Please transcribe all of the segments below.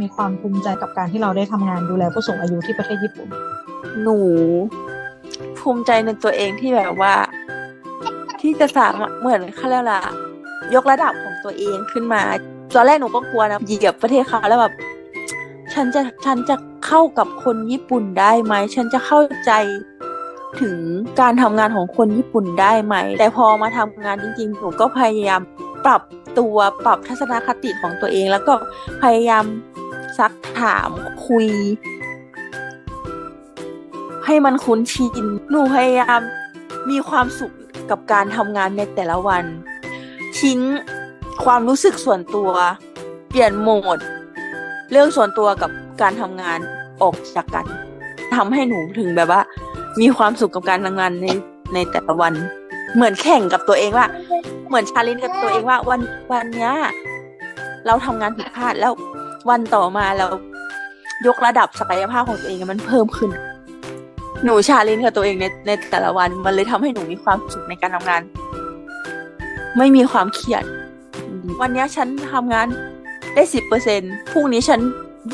ามีความภูมิใจกับการที่เราได้ทำงานดูแลผู้สูงอายุที่ประเทศญี่ปุ่น หนู ภูมิใจในตัวเองที่แบบว่า ที่จะสามารถเหมือนเขาเรียกอะไรอะยกระดับของตัวเองขึ้นมาตอนแรกหนูก็กลัวนะเหยียบประเทศเขาแล้วแบบฉันจะฉันจะเข้ากับคนญี่ปุ่นได้ไหม ฉันจะเข้าใจถึงการทำงานของคนญี่ปุ่นได้ไหม แต่พอมาทำงานจริงๆ หนูก็พยายามปรับตัวปรับทัศนคติของตัวเอง แล้วก็พยายาม ซักถามคุย ให้มันคุ้นชิน หนูพยายามมีความสุขกับการทำงานในแต่ละวัน ทิ้งความรู้สึกส่วนตัว เปลี่ยนโหมด เรื่องส่วนตัวกับการทำงานออกจากกันทำให้หนูถึงแบบว่า มีความสุขกับการทำงานในในแต่ละวัน เหมือนแข่งกับตัวเองว่า เหมือนชาเลนจ์กับตัวเองว่า วันวันเนี้ย เราทำงานผิดพลาดแล้ว วันต่อมาเรายกระดับศักยภาพของตัวเองมันเพิ่มขึ้น หนูชาเลนจ์กับตัวเองในในแต่ละวัน มันเลยทำให้หนูมีความสุขในการทำงาน ไม่มีความเครียด วันนี้ฉันทำงานได้สิบเปอร์เซ็นพรุ่งนี้ฉัน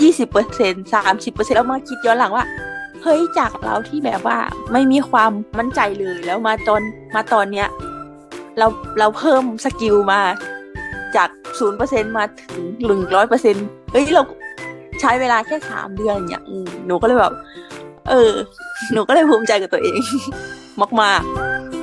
ยี่สิบเปอร์เซ็นสามสิบเปอร์เซ็นแล้วมาคิดย้อนหลังว่าเฮ้ยจากเราที่แบบว่าไม่มีความมั่นใจเลยแล้วมาตอนมาตอนเนี้ย เราเราเพิ่มสกิลมา จากศูนย์เปอร์เซ็นมาถึงหนึ่งร้อยเปอร์เซ็นเฮ้ยเราใช้เวลาแค่สามเดือนอย่างนี้หนูก็เลยแบบ เออ หนูก็เลยภูมิใจกับตัวเอง มากๆ